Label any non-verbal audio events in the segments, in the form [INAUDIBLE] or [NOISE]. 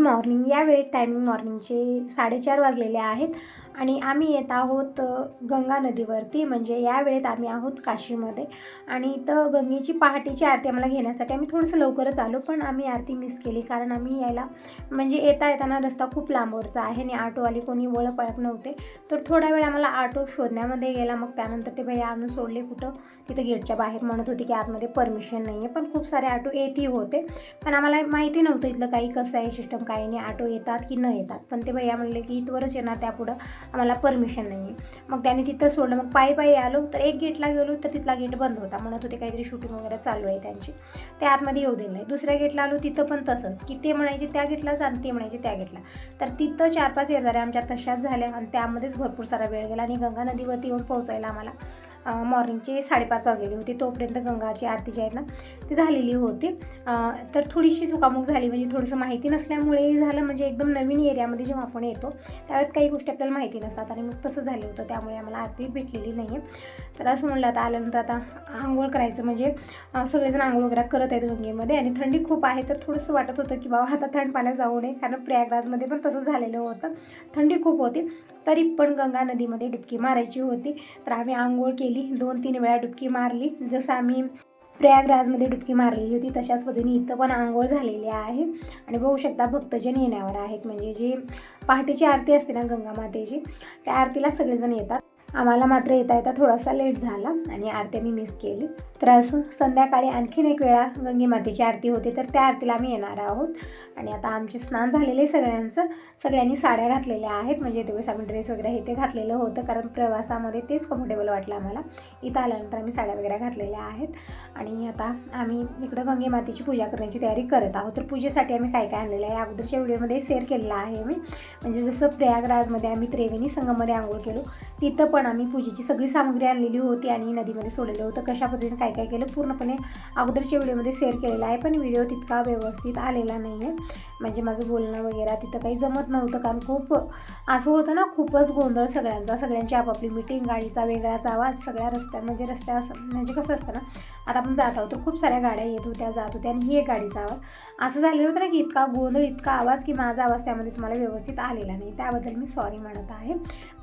Morning या वेळेत timing मॉर्निंगचे साडेचार वाजलेले आहेत. आणि आम्ही येत आहोत गंगा नदीवरती. म्हणजे या वेळेत आम्ही आहोत काशीमध्ये. आणि इथं गंगेची पहाटेची आरती आम्हाला घेण्यासाठी आम्ही थोडंसं लवकरच आलो पण आम्ही आरती मिस केली. कारण आम्ही यायला म्हणजे येता येताना रस्ता खूप लांबवरचा आहे आणि ऑटोवाले कोणी वळ पळत नव्हते. तर थोडा वेळ आम्हाला ऑटो शोधण्यामध्ये गेला. मग त्यानंतर ते भैया आणून सोडले कुठं? तिथं गेटच्या बाहेर म्हणत होते की आतमध्ये परमिशन नाही आहे पण खूप सारे ऑटो येतही होते. पण आम्हाला माहिती नव्हतं इथलं काही कसं आहे सिस्टम काही नाही. ऑटो येतात की न येतात. पण ते भैया म्हणले की इथवरच येणार त्यापुढं. आम्हाला परमिशन नाही आहे मग त्याने तिथं सोडलं. मग पायी पायी आलो. तर एक गेटला गेलो. तर तिथला गेट बंद होता. म्हणत होते काहीतरी शूटिंग वगैरे चालू आहे त्यांची. ते आतमध्ये येऊ दिलं नाही. दुसऱ्या गेटला आलो. तिथं पण तसंच. की ते म्हणायचे त्या गेटला जा आणि ते म्हणायचे त्या गेटला तर तिथं चार पाच येरदाऱ्या आमच्या तशाच झाल्या. आणि त्यामध्येच भरपूर सारा वेळ गेला. आणि गंगा नदीवरती येऊन पोहोचायला आम्हाला मॉर्निंगचे साडेपाच वाजलेली होती. तोपर्यंत गंगाची आरती जी आहेत ना ती झालेली होती. तर थोडीशी चुकामुक झाली. म्हणजे थोडंसं माहिती नसल्यामुळे झालं. म्हणजे एकदम नवीन एरियामध्ये जेव्हा आपण येतो त्यावेळेत काही गोष्टी आपल्याला माहिती नसतात. आणि मग तसं झालं होतं. त्यामुळे आम्हाला आरती भेटलेली नाही आहे तर असं म्हणलं आता आल्यानंतर आता आंघोळ करायचं. म्हणजे सगळेजण आंघोळ वगैरे करत आहेत गंगेमध्ये. आणि थंडी खूप आहे. तर थोडंसं वाटत होतं की बाबा आता थंड पाण्यात जाऊ नये. कारण प्रयागराजमध्ये पण तसं झालेलं होतं. थंडी खूप होती. तरी पण गंगा नदीमध्ये डुबकी मारायची होती. तर आम्ही आंघोळ केली. दोन तीन वेळा डुबकी मारली. जसं आम्ही प्रयागराजमध्ये डुबकी मारलेली होती तशाच पद्धतीने इथं पण आंघोळ झालेली आहे. आणि बघू शकता भक्तजन येण्यावर आहेत. म्हणजे जी पहाटेची आरती असते ना गंगा मातेची त्या आरतीला सगळेजण येतात. आम्हाला मात्र येता येता थोडासा लेट झाला आणि आरती मी मिस केली. तर असून संध्याकाळी आणखीन एक वेळा गंगेमातेची आरती होते तर त्या आरतीला आम्ही येणार आहोत. आणि आता आमचे स्नान झालेले सगळ्यांचं. सगळ्यांनी साड्या घातलेल्या आहेत म्हणजे त्यावेळेस आम्ही ड्रेस वगैरे हे ते घातलेलं होतं कारण प्रवासामध्ये तेच कम्फर्टेबल वाटलं आम्हाला. इथं आल्यानंतर आम्ही साड्या वगैरे घातलेल्या आहेत. आणि आता आम्ही इकडं गंगेमातेची पूजा करण्याची तयारी करत आहोत. तर पूजेसाठी आम्ही काय काय आणलेलं आहे अगोदरच्या व्हिडिओमध्ये शेअर केलेलं आहे मी. म्हणजे जसं प्रयागराजमध्ये आम्ही त्रिवेणी संगममध्ये आंघोळ केलो तिथं पण पण आम्ही पूजेची सगळी सामग्री आणलेली होती आणि नदीमध्ये सोडलेलं होतं. कशा पद्धतीने काय काय केलं पूर्णपणे अगोदरच्या व्हिडिओमध्ये शेअर केलेला आहे पण व्हिडिओ तितका व्यवस्थित आलेला नाही आहे म्हणजे माझं बोलणं वगैरे तिथं काही जमत नव्हतं कारण खूप असं होतं ना खूपच गोंधळ सगळ्यांचा. सगळ्यांची आपापली मिटिंग गाडीचा वेगळाच आवाज सगळ्या रस्त्या म्हणजे रस्त्या असं म्हणजे कसं असतं ना आता आपण जात आहोत तर खूप साऱ्या गाड्या येत होत्या जात होत्या आणि ही एक गाडीचा आवाज. असं झालेलं होतं ना की इतका गोंधळ इतका आवाज की माझा आवाज त्यामध्ये तुम्हाला व्यवस्थित आलेला नाही. त्याबद्दल मी सॉरी म्हणत आहे.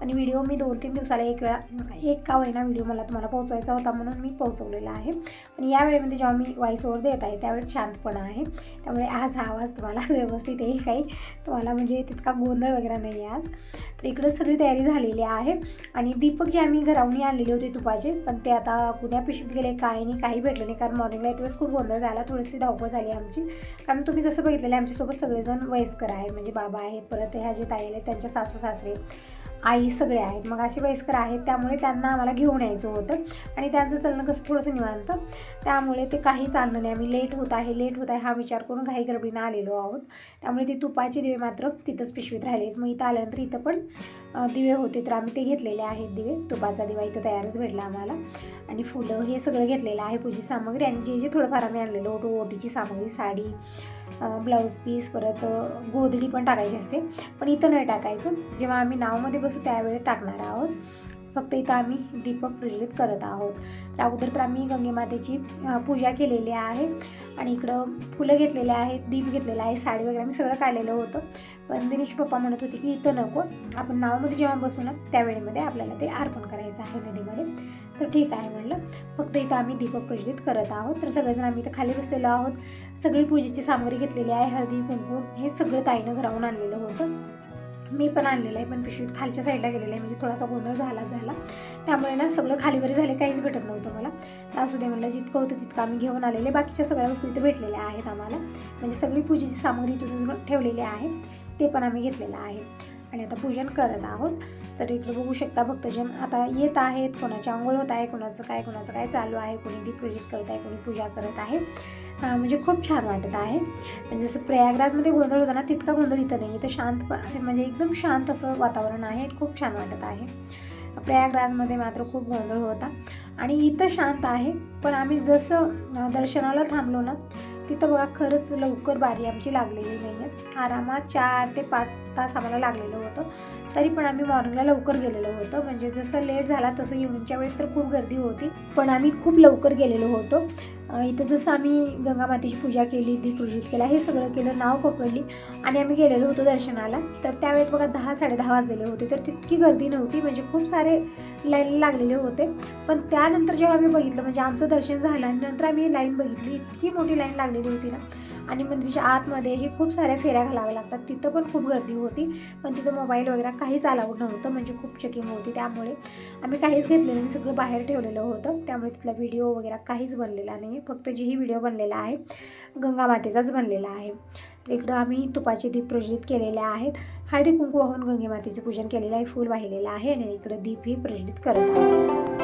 आणि व्हिडिओ मी दोन तीन दिवसाला एक वेळा एक का होईना व्हिडिओ मला तुम्हाला पोहोचवायचा होता म्हणून मी पोहोचवलेला आहे. आणि या वेळेमध्ये जेव्हा मी वॉइस ओवर देत आहे त्यावेळेस शांतपणा आहे. त्यामुळे आज हा आवाज तुम्हाला [LAUGHS] व्यवस्थित येईल काही. तुम्हाला म्हणजे तितका गोंधळ वगैरे नाही आहे आज. तर इकडं सगळी तयारी झालेली आहे. आणि दीपक जे आम्ही घरावून आणलेले होते तुपाचे पण ते आता कुण्या पिशवीत गेले काय नाही काही भेटलं नाही कारण मॉर्निंगला एक वेळेस खूप गोंधळ झाला थोडीशी धावपळ झाली आमची. कारण तुम्ही जसं बघितलेलं आहे आमच्यासोबत सगळेजण वयस्कर आहेत म्हणजे बाबा आहेत परत ह्या जे ताई आहेत त्यांच्या सासू सासरे आई सगळे आहेत मग असे वयस्कर आहेत त्यामुळे त्यांना आम्हाला घेऊन यायचं होतं. आणि त्यांचं चालणं कसं थोडंसं निवांत. त्यामुळे ते काही चाललं नाही. आम्ही लेट होत आहे लेट होत आहे हा विचार करून घाई गरबडीनं आलेलो आहोत. त्यामुळे ते तुपाचे दिवे मात्र तिथंच पिशवीत राहिले. मग इथं आल्यानंतर इथं पण दिवे होते तर आम्ही ते घेतलेले आहेत दिवे. तुपाचा दिवा इथं तयारच भेटला आम्हाला. आणि फुलं हे सगळं घेतलेलं आहे पूजी सामग्री. आणि जे जे थोडंफार आम्ही आणलेलं ओटू ओटीची सामग्री साडी ब्लाऊज पीस परत गोधडी पण टाकायची असते. पण इथं नाही टाकायचं. जेव्हा आम्ही नावमध्ये बसू त्यावेळेस टाकणार आहोत. फक्त इथं आम्ही दीपक प्रज्वलित करत आहोत. अगोदर तर आम्ही गंगेमातेची पूजा केलेली आहे. आणि इकडं फुलं घेतलेले आहेत दीप घेतलेला आहे साडी वगैरे आम्ही सगळं काढलेलं होतं. पण दिनेश पप्पा म्हणत होते की इथं नको आपण नावामध्ये जेव्हा बसू ना त्यावेळेमध्ये आपल्याला ते अर्पण करायचं आहे नदीमध्ये. तर ठीक आहे म्हणलं फक्त इथं आम्ही दीपक प्रज्वलित करत आहोत. तर सगळेजण आम्ही इथं खाली बसलेलो आहोत. सगळी पूजेची सामग्री घेतलेली आहे हळदी कुंकू हे सगळं ताईनं घरावून आणलेलं होतं. मी पण आणलेलं आहे पण पिशवीत खालच्या साईडला गेलेलं आहे म्हणजे थोडासा गोंधळ झाला झाला. त्यामुळे ना सगळं खालीवरी झाले काहीच भेटत नव्हतं मला. तर असू दे म्हणलं जितकं होतं तितकं आम्ही घेऊन आलेले. बाकीच्या सगळ्या वस्तू इथे भेटलेल्या आहेत आम्हाला. म्हणजे सगळी पूजेची सामग्री इथून ठेवलेली आहे. ते पण आम्ही घेतलेलं आहे. आणि आता पूजन करत आहोत. तर इकडे बघू शकता भक्तजन आता येत आहेत. कोणाची आंघोळ होत आहे कोणाचं काय कोणाचं काय चालू आहे कोणी दीप करत आहे कोणी पूजा करत आहे. म्हणजे खूप छान वाटत आहे. म्हणजे जसं प्रयागराजमध्ये गोंधळ होता ना तितका गोंधळ इथं नाही इथं शांत म्हणजे एकदम शांत असं वातावरण आहे. खूप छान वाटत आहे. प्रयागराजमध्ये मात्र खूप गोंधळ होता. आणि इथं शांत आहे. पण आम्ही जसं दर्शनाला थांबलो ना तिथं बघा खरंच लवकर बारी आमची लागलेली नाही आहे आरामात चार ते पाच तास आम्हाला लागलेलं होतं. तरी पण आम्ही मॉर्निंगला लवकर गेलेलो होतो. म्हणजे जसं लेट झाला तसं इव्हनिंगच्या वेळेस तर खूप गर्दी होती. पण आम्ही खूप लवकर गेलेलो होतो. इथं जसं आम्ही गंगामातेची पूजा केली दीप प्रज्वलित केला हे सगळं केलं नाव पकडली आणि आम्ही गेलेलो होतो दर्शनाला. तर त्यावेळेत बघा दहा साडेदहा वाजलेले होते. तर तितकी गर्दी नव्हती म्हणजे खूप सारे लाईन लागलेले होते. पण त्यानंतर जेव्हा आम्ही बघितलं म्हणजे आमचं दर्शन झालं नंतर आम्ही लाईन बघितली इतकी मोठी लाईन लागलेली होती ना. आणि मंदिराच्या आतमध्ये हे खूप साऱ्या फेऱ्या घालाव्या लागतात. तिथं पण खूप गर्दी होती पण तिथं मोबाईल वगैरे काहीच अलाउड नव्हतं म्हणजे खूप चेकिंग होती त्यामुळे. आम्ही काहीच घेतलेलं नाही सगळं बाहेर ठेवलेलं होतं. त्यामुळे तिथला व्हिडिओ वगैरे काहीच बनलेला नाही फक्त जीही व्हिडिओ बनलेला आहे गंगा मातेचाच बनलेला आहे. इकडं आम्ही तुपाचे दीप प्रज्वलित केलेले आहेत. हळदी कुंकू वाहून गंगेमातेचं पूजन केलेलं आहे फूल वाहिलेलं आहे आणि इकडं दीपही प्रज्वलित करत आहे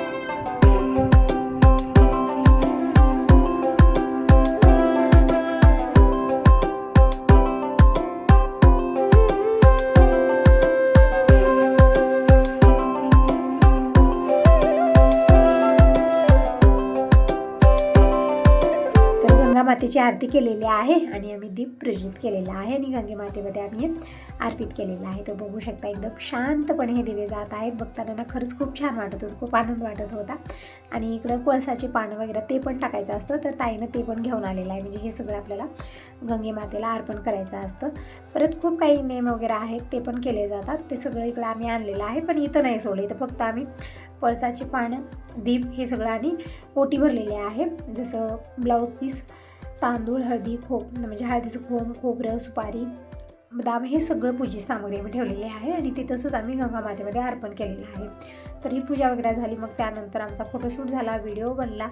मातेची आरती केलेली आहे आणि आम्ही दीप प्रज्वलित केलेला आहे आणि गंगे मातेमध्ये आम्ही अर्पित केलेलं आहे. तर बघू शकता एकदम शांतपणे हे दिवे जात आहेत. बघताना ना खरंच खूप छान वाटत होतं खूप आनंद वाटत होता. आणि इकडं कोळसाची पानं वगैरे ते पण टाकायचं असतं. तर ताईनं ते पण घेऊन आलेलं आहे. म्हणजे हे सगळं आपल्याला गंगे मातेला अर्पण करायचं असतं. परत खूप काही नेम वगैरे आहेत ते पण केले जातात. ते सगळं इकडं आम्ही आणलेलं आहे. पण इथं नाही सोडलं. इथं फक्त आम्ही पळसाची पानं दीप हे सगळं आणि ओटी भरलेली आहे. जसं ब्लाऊज पीस तांदूळ हळदी खोप म्हणजे हळदीचं खोम खोबरं सुपारी बदाम हे सगळं पूजी सामग्री आम्ही ठेवलेले आहे आणि ते तसंच आम्ही गंगा मातेमध्ये अर्पण केलेलं आहे. तर ही पूजा वगैरे झाली मग त्यानंतर आमचा फोटोशूट झाला व्हिडिओ बनला.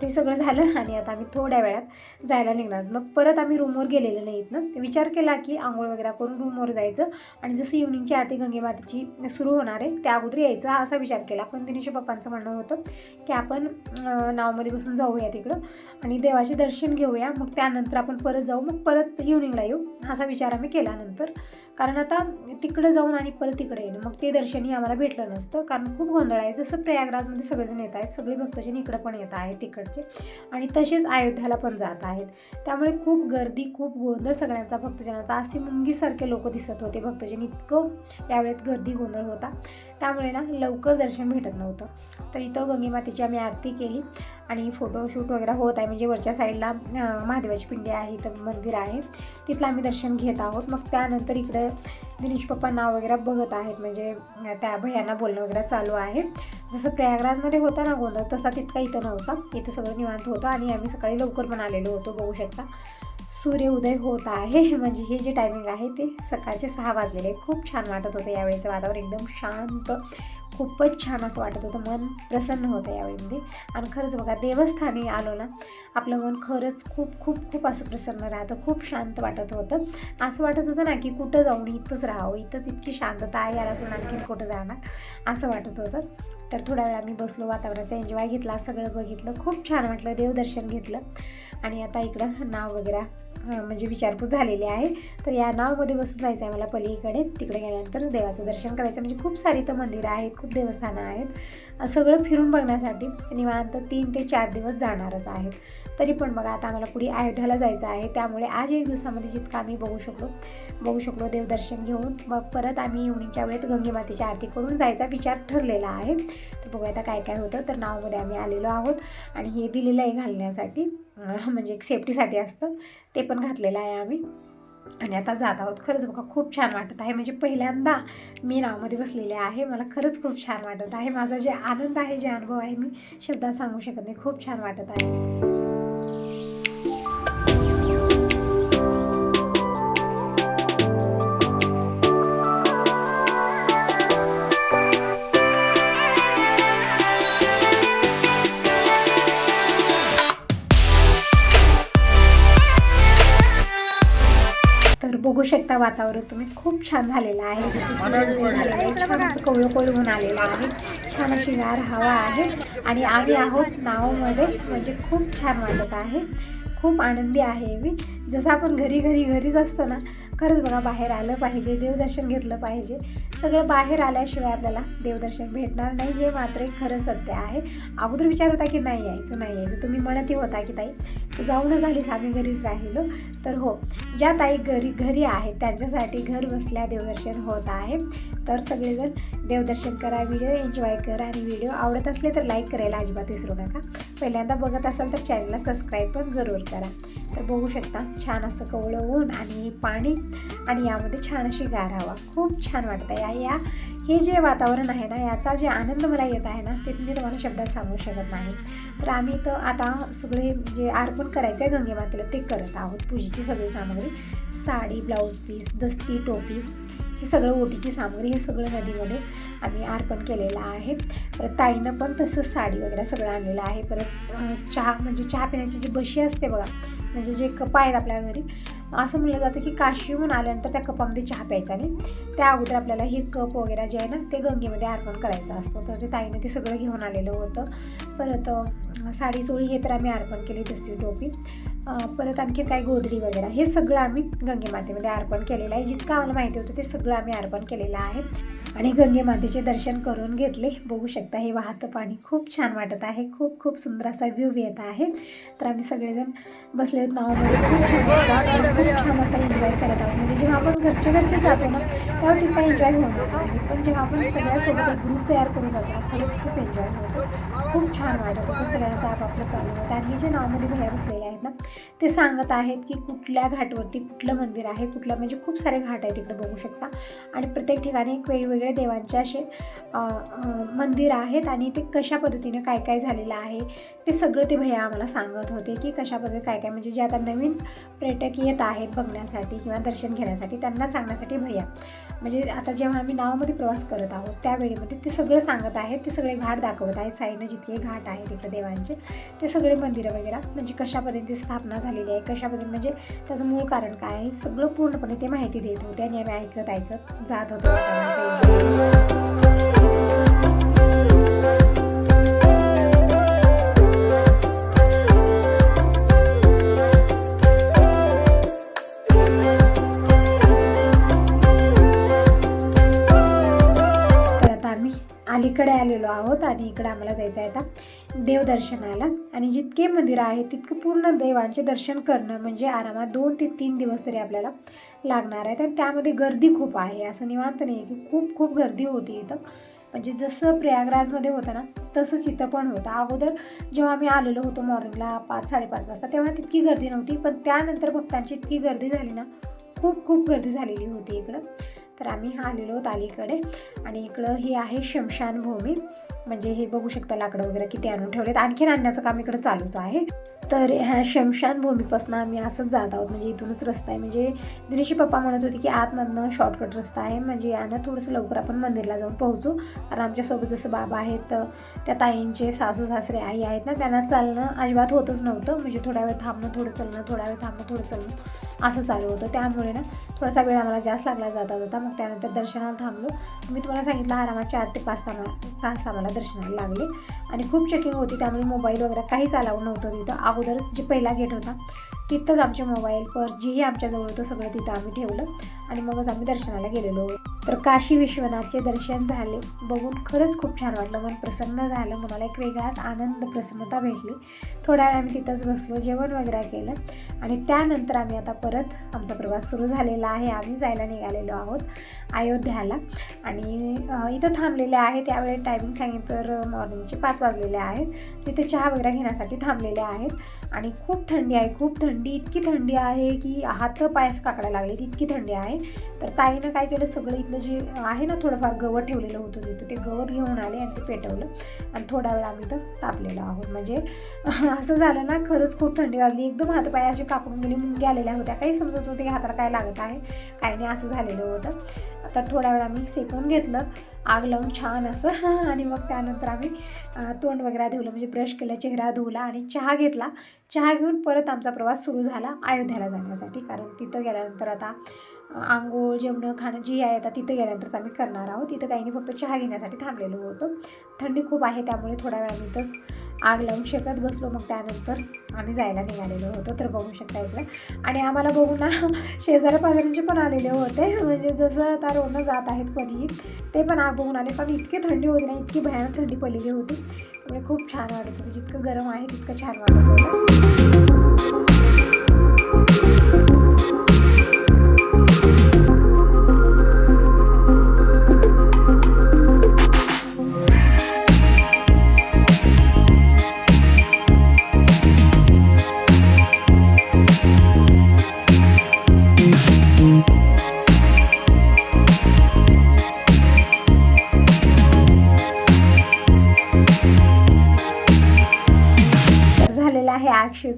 तर हे सगळं झालं [LAUGHS] आणि आता आम्ही थोड्या वेळात जायला निघणार. मग परत आम्ही रूमवर गेलेले नाहीत ना. विचार केला की आंघोळ वगैरे करून रूमवर जायचं आणि जसं इव्हनिंगची आरती गंगे मातीची सुरू होणार आहे त्या अगोदर यायचं हा असा विचार केला. पण दिनेश पप्पांचं म्हणणं होतं की आपण नावामध्ये नावमध्ये बसून जाऊया तिकडं आणि देवाचे दर्शन घेऊया. मग त्यानंतर आपण परत जाऊ मग परत इव्हनिंगला येऊ असा विचार आम्ही केला नंतर. कारण आता तिकडं जाऊन आणि परत तिकडे येणं. मग ते दर्शनही आम्हाला भेटलं नसतं. कारण खूप गोंधळ आहे. जसं प्रयागराजमध्ये सगळेजण येत आहेत सगळे भक्तजन इकडं पण येत आहेत तिकडचे. आणि तसेच अयोध्याला पण जात आहेत. त्यामुळे खूप गर्दी खूप गोंधळ सगळ्यांचा भक्तजनाचा. असे मुंगीसारखे लोक दिसत होते. भक्तजन इतकं त्यावेळेत गर्दी गोंधळ होता. त्यामुळे ना लवकर दर्शन भेटत नव्हतं. तर इथं गंगेमातेची आम्ही आरती केली. आणि फोटोशूट वगैरे होत आहे. म्हणजे वरच्या साईडला महादेवाची पिंडी आहे इथं मंदिर आहे. तिथलं आम्ही दर्शन घेत आहोत. मग त्यानंतर इकडं दिनेश पप्पा नाव वगैरे बघत आहेत. म्हणजे त्या भैयांना बोलणं वगैरे चालू आहे. जसं प्रयागराजमध्ये होता ना गोंधळ तसा तितका इथं नव्हता. इथं सगळं निवांत होतं आणि आम्ही सकाळी लवकर पण आलेलो होतो बघू शकता. सूर्य उदय होत आहे. [LAUGHS] म्हणजे हे जे टायमिंग आहे ते सकाळचे सहा वाजलेले. खूप छान वाटत होतं यावेळेचं वातावरण. एकदम शांत खूपच छान असं वाटत होतं. मन प्रसन्न होतं यावेळीमध्ये. आणि खरंच बघा देवस्थानी आलो ना आपलं मन खरंच खूप खूप खूप असं प्रसन्न राहतं. खूप शांत वाटत होतं. असं वाटत होतं ना की कुठं जाऊन इथंच राहावं. इथंच इतकी शांतता आहे याला असून आणखीन कुठं जाणार? असं वाटत होतं. तर थोड्या वेळ आम्ही बसलो वातावरणाचा एन्जॉय घेतला सगळं बघितलं. खूप छान वाटलं देवदर्शन घेतलं. आणि आता इकडं नाव वगैरे म्हणजे विचारपूस झालेली आहे. तर या नावमध्ये बसून जायचं आहे मला पलीकडे. तिकडे गेल्यानंतर देवाचं दर्शन करायचं. म्हणजे खूप सारी इथं मंदिरं आहेत खूप देवस्थानं आहेत. सगळं फिरून बघण्यासाठी निवांत तीन ते चार दिवस जाणारच आहेत. तरी पण बघा आता आम्हाला पुढे अयोध्याला जायचं आहे. त्यामुळे आज एक दिवसामध्ये जितकं आम्ही बघू शकलो बघू शकलो देवदर्शन घेऊन. मग परत आम्ही इव्हनिंगच्या वेळेत गंगेमातेची आरती करून जायचा विचार ठरलेला आहे. तर बघूया आता काय काय होतं. तर नावमध्ये आम्ही आलेलो आहोत आणि हे दिलेलं आहे घालण्यासाठी. म्हणजे एक सेफ्टीसाठी असतं. ते पण घातलेलं आहे आम्ही. आणि आता जात आहोत. खरंच बघा खूप छान वाटत आहे. म्हणजे पहिल्यांदा मी नावमध्ये बसलेले आहे. मला खरंच खूप छान वाटत आहे. माझा जे आनंद आहे जे अनुभव आहे मी शब्दात सांगू शकत नाही. खूप छान वाटत आहे. बघू शकता वातावरण तुम्ही. खूप छान झालेलं आहे. जसं असं कवळं कवळं होऊन आलेलं आहे. छान अशी गार हवा आहे. आणि आम्ही आहोत नावामध्ये. म्हणजे खूप छान वाटत आहे. खूप आनंदी आहे मी. जसं आपण घरी घरी घरीच असतो ना खरंच बघा बाहेर आलं पाहिजे देवदर्शन घेतलं पाहिजे. सगळं बाहेर आल्याशिवाय आपल्याला देवदर्शन भेटणार नाही हे मात्र एक खरं सत्य आहे. अगोदर विचार होता की नाही यायचं नाही यायचं. तुम्ही म्हणतही होता की ताई जाऊन झालीस आम्ही घरीच राहिलो. तर हो ज्या ताई घरी घरी आहेत त्यांच्यासाठी घर बसल्या देवदर्शन होत आहे. तर सगळेजण देवदर्शन करा व्हिडिओ एन्जॉय करा आणि व्हिडिओ आवडत असले तर लाईक करायला अजिबात विसरू नका. पहिल्यांदा बघत असाल तर चॅनलला सबस्क्राईब पण जरूर करा. तर बघू शकता छान असं कवळं ऊन आणि पाणी आणि यामध्ये छान अशी गार हवा. खूप छान वाटतं या या हे जे वातावरण आहे ना याचा जे आनंद मला येत आहे ना ते मी तुम्हाला शब्दात सांगू शकत नाही. तर आम्ही तर आता सगळे जे अर्पण करायचं आहे गंगेमातेला ते करत आहोत. पूजेची सगळी सामग्री साडी ब्लाऊज पीस दस्ती टोपी हे सगळं ओटीची सामग्री हे सगळं नदीमध्ये आम्ही अर्पण केलेलं आहे. परत ताईनं पण तसं साडी वगैरे सगळं आणलेलं आहे. परत चहा म्हणजे चहा पिण्याची जी बशी असते बघा म्हणजे जे कप आहेत आपल्या घरी असं म्हणलं जातं की काशीहून आल्यानंतर त्या कपामध्ये चहा प्यायचा आणि त्या अगोदर आपल्याला हे कप वगैरे जे आहे ना ते गंगेमध्ये अर्पण करायचं असतं. तर ते ताईनं ते सगळं घेऊन आलेलं होतं. परत साडी चोळी हे तर आम्ही अर्पण केली दुसरी टोपी. परत आणखी काय गोधडी वगैरे हे सगळं आम्ही गंगेमातेमध्ये अर्पण केलेलं आहे. जितकं आम्हाला माहिती होतं ते सगळं आम्ही अर्पण केलेलं आहे. आणि गंगेमातेचे दर्शन करून घेतले. बघू शकता हे वाहतं पाणी खूप छान वाटत आहे. खूप खूप सुंदर असा व्ह्यू येत आहे. तर आम्ही सगळेजण बसले आहेत नावामध्ये. खूप छान खूप छान असा एन्जॉय करत आहोत. म्हणजे जेव्हा आपण घरच्या घरचे जातो ना त्या ठिकाणी एन्जॉय होणार पण जेव्हा आपण सगळ्यासोबत एक ग्रुप तयार करून जातो खरंच खूप एन्जॉय होतो. खूप छान वाटत होतं सगळ्यांचा आपापलं चालू होतं. आणि हे जे नावामध्ये भैया बसलेले आहेत ना ते सांगत आहेत की कुठल्या घाटवरती कुठलं मंदिर आहे कुठलं म्हणजे खूप सारे घाट आहेत तिकडे बघू शकता. आणि प्रत्येक ठिकाणी एक वेगवेगळ्या देवांचे असे मंदिर आहेत आणि ते कशा पद्धतीने काय काय झालेलं आहे ते सगळं ते भैया आम्हाला सांगत होते की कशा पद्धती काय काय म्हणजे जे आता नवीन पर्यटक येत आहेत बघण्यासाठी किंवा दर्शन घेण्यासाठी त्यांना सांगण्यासाठी भैया. म्हणजे आता जेव्हा आम्ही नावामध्ये प्रवास करत आहोत त्यावेळेमध्ये ते सगळं सांगत आहेत ते सगळे घाट दाखवत आहेत साईडनं जितके घाट आहेत तिकडे देवांचे ते सगळे मंदिरं वगैरे म्हणजे कशा पद्धतीने स्थापना झालेली आहे कशा पद्धतीने म्हणजे त्याचं मूळ कारण काय आहे सगळं पूर्णपणे ते माहिती देत होते आणि आम्ही ऐकत ऐकत जात होतो. इकडे आलेलो आहोत आणि इकडे आम्हाला जायचं आहे आता देवदर्शनाला. आणि जितके मंदिरं आहेत तितकं पूर्ण देवांचे दर्शन करणं म्हणजे आरामात दोन ते तीन दिवस तरी आपल्याला लागणार आहे तर त्यामध्ये गर्दी खूप आहे. असं निवांत नाही की खूप खूप गर्दी होती इथं. म्हणजे जसं प्रयागराजमध्ये होतं ना तसंच इथं पण होतं. अगोदर जेव्हा आम्ही आलेलो होतो मॉर्निंगला पाच साडेपाच वाजता तेव्हा तितकी गर्दी नव्हती. पण त्यानंतर भक्तांची इतकी गर्दी झाली ना खूप खूप गर्दी झालेली होती इकडं. तर आम्ही आलेलो आहोत अलीकडे आणि इकडं ही आहे शमशानभूमी म्हणजे हे बघू शकता लाकडं वगैरे किती आणून ठेवलेत. आणखीन आणण्याचं काम इकडं चालूच आहे. तर ह्या शमशानभूमीपासून आम्ही असंच जात आहोत. म्हणजे इथूनच रस्ता आहे. म्हणजे दिनेशी पप्पा म्हणत होते की आतमधनं शॉर्टकट रस्ता आहे. म्हणजे यानं थोडंसं लवकर आपण मंदिरला जाऊन पोहोचू. कारण आमच्यासोबत जसं बाबा आहेत त्या ताईंचे सासू सासरे आई आहेत ना त्यांना चालणं अजिबात होतच नव्हतं. म्हणजे थोड्या वेळ थांबणं थोडं चालणं थोड्या वेळ थांबणं थोडं चालणं असं चालू होतं. त्यामुळे ना थोडासा वेळ आम्हाला जास्त लागला जाता होता. मग त्यानंतर दर्शनाला थांबलो. मी तुम्हाला सांगितलं आरामात चार ते पाच तामा तास आम्हाला दर्शनाला लागले. आणि खूप चेकिंग होती त्यामुळे मोबाईल वगैरे काहीच अलाव नव्हतं तिथं. अगोदरच जे पहिला गेट होता तिथंच आमचे मोबाईल पर्स जेही आमच्याजवळ होतं सगळं तिथं आम्ही ठेवलं. आणि मगच आम्ही दर्शनाला गेलेलो. तर काशी विश्वनाथचे दर्शन झाले. बघून खरंच खूप छान वाटलं. मन प्रसन्न झालं. मनाला एक वेगळाच आनंद प्रसन्नता भेटली. थोड्या वेळ आम्ही तिथंच बसलो जेवण वगैरे केलं. आणि त्यानंतर आम्ही आता परत आमचा प्रवास सुरू झालेला आहे. आम्ही जायला निघालेलो आहोत. अयोध्याला. आणि इथं थांबलेले आहे त्यावेळी टायमिंग सांगितलं तर मॉर्निंगचे पाच वाजलेले आहेत. तिथे चहा वगैरे घेण्यासाठी थांबलेले आहेत. आणि खूप थंडी आहे. खूप थंडी. इतकी थंडी आहे की हात पायस काकडायला लागले इतकी थंडी आहे. तर ताईनं काय केलं? सगळं इथलं जे आहे ना थोडंफार गवत ठेवलेलं होतं तिथं. ते गवत घेऊन आले आणि ते पेटवलं. आणि थोडा वेळ आम्ही तर तापलेलो आहोत. म्हणजे [LAUGHS] असं झालं ना खरंच खूप थंडी वाजली. एकदम हातपाय असे कापून गेले. मुंग्या आलेल्या होत्या. काही समजत होते की हाताला काय लागत आहे. काही नाही असं झालेलं होतं. तर थोडा वेळ आम्ही सेकून घेतलं. आग लावून छान असं. [LAUGHS] आणि मग त्यानंतर आम्ही तोंड वगैरे धुवलं. म्हणजे ब्रश केलं चेहरा धुवला आणि चहा घेतला. चहा घेऊन परत आमचा प्रवास सुरू झाला अयोध्याला जाण्यासाठी. कारण तिथं गेल्यानंतर आता आंघोळ जेवणं खाणं जी आहे आता तिथं गेल्यानंतरच आम्ही करणार आहोत. तिथं काही नाही. फक्त चहा घेण्यासाठी थांबलेलो होतो. थंडी खूप आहे त्यामुळे थोड्या वेळ आम्ही इथंच आग लावून शेकत बसलो मग त्यानंतर आम्ही जायला निघालेलो होतो तर बघू शकता इकडं. आणि आम्हाला बघून ना [LAUGHS] शेजाऱ्या पाजाऱ्यांचे पण आलेले होते. म्हणजे जसं आता रोडनं जात आहेत कोणीही ते पण आग बघून आले. पण इतकी थंडी होती ना इतकी भयानक थंडी पडलेली होती. त्यामुळे खूप छान वाटत होतं. जितकं गरम आहे तितकं छान वाटत होतं.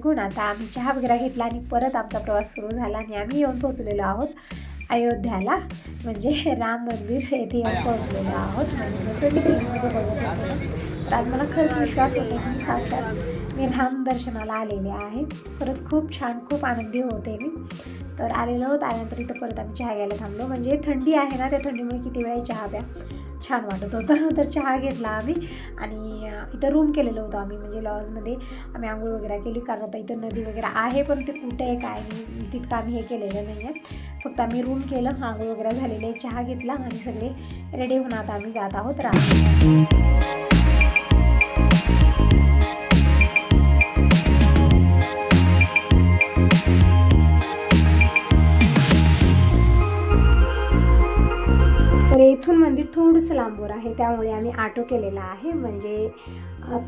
शेकून आता आम्ही चहा वगैरे घेतला आणि परत आमचा प्रवास सुरू झाला आणि आम्ही येऊन पोहोचलेलो आहोत अयोध्याला. म्हणजे राम मंदिर येथे येऊन पोहोचलेलो आहोत. म्हणजे जसं मी टी व्हीमध्ये बघत होतो तर आज मला खरंच विश्वास होतो की साक्षात मी राम दर्शनाला आलेले आहे. खरंच खूप छान खूप आनंदी होते मी. तर आलेलो होत आल्यानंतर इथं परत आम्ही चहा घ्यायला थांबलो. म्हणजे थंडी आहे ना त्या थंडीमुळे किती वेळा चहा प्या. छान वाटत होतं. [LAUGHS] तर चहा घेतला आम्ही आणि इथं रूम केलेलं होतं आम्ही म्हणजे लॉजमध्ये आम्ही आंघोळ वगैरे केली कारण आता इथं नदी वगैरे आहे पण ते कुठे आहे काय नाही तितकं आम्ही हे केलेलं नाही आहे फक्त आम्ही रूम केलं आंघोळ वगैरे झालेले चहा घेतला आणि सगळे रेडी होऊन आता आम्ही जात आहोत रा तर इथून मंदिर थोडंसं लांबवर आहे त्यामुळे आम्ही आटो केलेला आहे. म्हणजे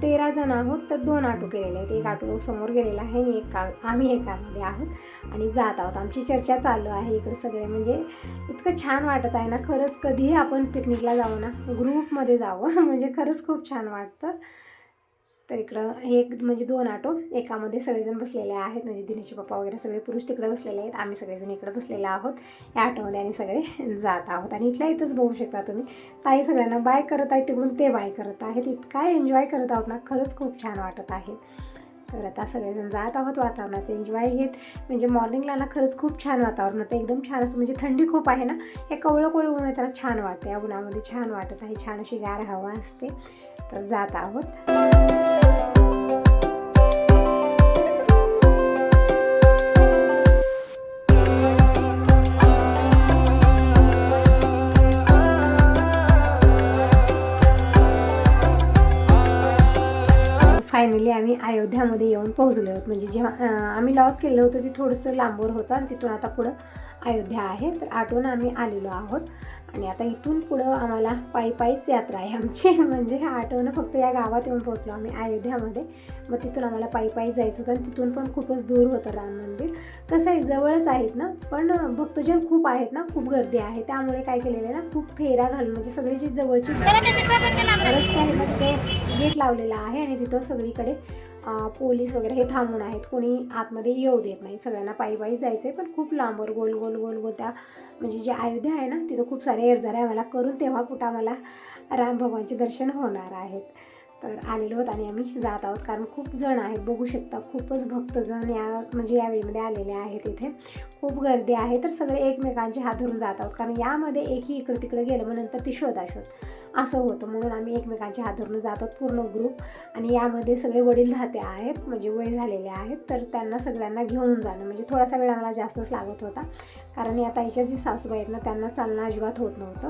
तेरा जण आहोत तर दोन ऑटो केलेले आहेत. एक आटो समोर गेलेला आहे आणि एक का आम्ही एकामध्ये आहोत आणि जात आहोत. आमची चर्चा चालू आहे इकडे सगळे. म्हणजे इतकं छान वाटत आहे ना खरंच कधीही आपण पिकनिकला जाऊ ना ग्रुपमध्ये जावं. [LAUGHS] म्हणजे खरंच खूप छान वाटतं. तर इकडं हे एक म्हणजे दोन ऑटो एकामध्ये सगळेजण बसलेले आहेत. म्हणजे दिनेशचे पप्पा वगैरे सगळे पुरुष तिकडे बसलेले आहेत. आम्ही सगळेजण इकडे बसलेले आहोत. या ऑटोमध्ये आणि सगळे जात आहोत. आणि इथल्या इथंच बघू शकता तुम्ही. ताई सगळ्यांना बाय करत आहेत. तिकडून ते बाय करत आहेत. इतका एन्जॉय करत आहोत ना. खरंच खूप छान वाटत आहे. तर आता सगळेजण जात आहोत. वातावरणाचे एन्जॉय घेत. म्हणजे मॉर्निंगला ना खरंच खूप छान वातावरण होतं. एकदम छान असं म्हणजे थंडी खूप आहे ना. हे कवळं कवळं ऊन येताना छान वाटते या उन्हामध्ये छान वाटत आहे. छान अशी गार हवा असते. तर जात आहोत. आम्ही अयोध्यामध्ये येऊन पोहोचलो आहोत म्हणजे जेव्हा आम्ही लॉस केलं होतं ते थोडंसं लांबवर होतं आणि तिथून आता पुढं अयोध्या आहे. तर आठवण आम्ही आलेलो आहोत. आणि आता इथून पुढं आम्हाला पायी पायीच यात्रा आहे आमची. [LAUGHS] म्हणजे आठवणं फक्त या गावात येऊन पोहोचलो आम्ही अयोध्यामध्ये. मग तिथून आम्हाला पायी पायी जायचं होतं आणि तिथून पण खूपच दूर होतं राम मंदिर. कसं आहे जवळच आहेत ना पण भक्तजन खूप आहेत ना खूप गर्दी आहे. त्यामुळे काय केलेलं आहे ना खूप फेरा घालून म्हणजे सगळी जी जवळची रस्ते आहे ना तिथे गेट लावलेला आहे आणि तिथं सगळीकडे पोलीस वगैरे हे थांबून आहेत. कोणी आतमध्ये येऊ देत नाही. सगळ्यांना पायी पायी जायचं आहे पण खूप लांबवर गोल गोल गोल गोल त्या म्हणजे जे अयोध्या आहे ना तिथं खूप सारे एरझारे आम्हाला करून तेव्हा कुठं आम्हाला राम भगवानचे दर्शन होणार आहेत. तर आलेलो आहोत आणि आम्ही जात आहोत. कारण खूप जण आहेत बघू शकता खूपच भक्तजण या म्हणजे या वेळेमध्ये आलेले आहेत इथे. खूप गर्दी आहे तर सगळे एकमेकांचे हात धरून जात आहोत. कारण यामध्ये एकही इकडं तिकडे गेलं मग नंतर ती शोधाशोध. असं होतं म्हणून आम्ही एकमेकांचे हात धरून जात आहोत पूर्ण ग्रुप आणि यामध्ये सगळे वडील धाते आहेत म्हणजे वय झालेले आहेत तर त्यांना सगळ्यांना घेऊन जाणं. म्हणजे थोडासा वेळ आम्हाला जास्तच लागत होता. कारण या ताईच्या जी सासूबाई आहेत ना त्यांना चालणं अजिबात होत नव्हतं.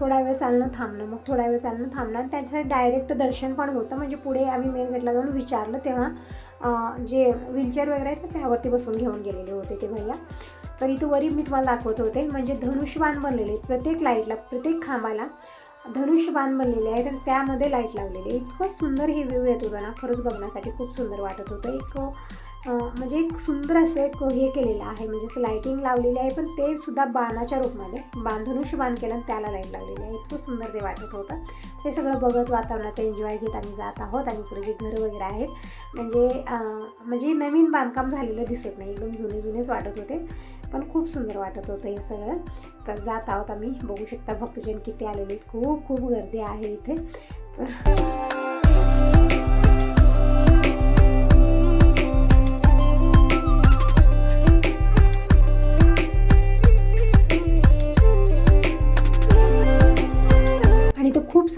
थोडा वेळ चालणं थांबणं मग थोडा वेळ चालणं थांबणं आणि त्याच्यासाठी डायरेक्ट दर्शन पण होतं. म्हणजे पुढे आम्ही मेन गेटला जाऊन विचारलं तेव्हा जे व्हीलचेअर वगैरे आहेत ना त्यावरती बसून घेऊन गेलेले होते ते भैया. तर इथं वरी मी तुम्हाला दाखवत होते म्हणजे धनुष्यबाण बनलेले आहेत. प्रत्येक लाईटला प्रत्येक खांबाला धनुष्यबाण बनलेले आहेत आणि त्यामध्ये लाइट लावलेली इतकं सुंदर हे व्ह्यू येत होतं ना खरंच बघण्यासाठी खूप सुंदर वाटत होतं. एक म्हणजे एक सुंदर असं एक हे केलेलं आहे. म्हणजे असं लायटिंग लावलेली आहे पण ते सुद्धा बाणाच्या रूपमध्ये. बांधनुष्य बाण केलं आणि त्याला लाइट लावलेली आहे. इतकं सुंदर ते वाटत होतं. ते सगळं बघत वातावरणाचा एन्जॉय घेत आम्ही जात आहोत आणि इकडे जे घरं वगैरे आहेत म्हणजे म्हणजे नवीन बांधकाम झालेलं दिसत नाही. एकदम जुने जुनेच वाटत होते. पण खूप सुंदर वाटत होतं हे सगळं. तर जात आहोत आम्ही. बघू शकता भक्तजन किती आलेले आहेत. खूप खूप गर्दी आहे इथे. तर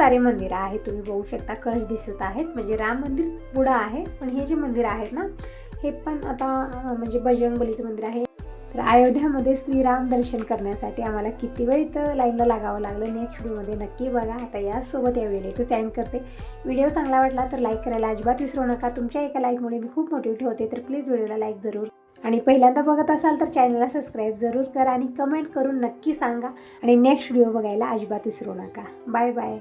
सारे मंदिरं आहेत. तुम्ही बघू शकता कळश दिसत आहेत. म्हणजे राम मंदिर पुढं आहे. पण हे जे मंदिर आहेत ना हे पण आता म्हणजे बजरंगबलीचं मंदिर आहे. तर अयोध्यामध्ये श्रीराम दर्शन करण्यासाठी आम्हाला किती वेळ इथं लाईनला लागावं लागलं? नेक्स्ट व्हिडिओमध्ये नक्की बघा. आता यासोबत यावेळी इथं सँड करते. व्हिडिओ चांगला वाटला तर लाईक करायला अजिबात विसरू नका. तुमच्या एका लाईकमुळे मी खूप मोटिवेट होते. तर प्लीज व्हिडिओला लाईक जरूर. आणि पहिल्यांदा बघत असाल तर चॅनलला सबस्क्राईब जरूर करा आणि कमेंट करून नक्की सांगा. आणि नेक्स्ट व्हिडिओ बघायला अजिबात विसरू नका. Bye bye.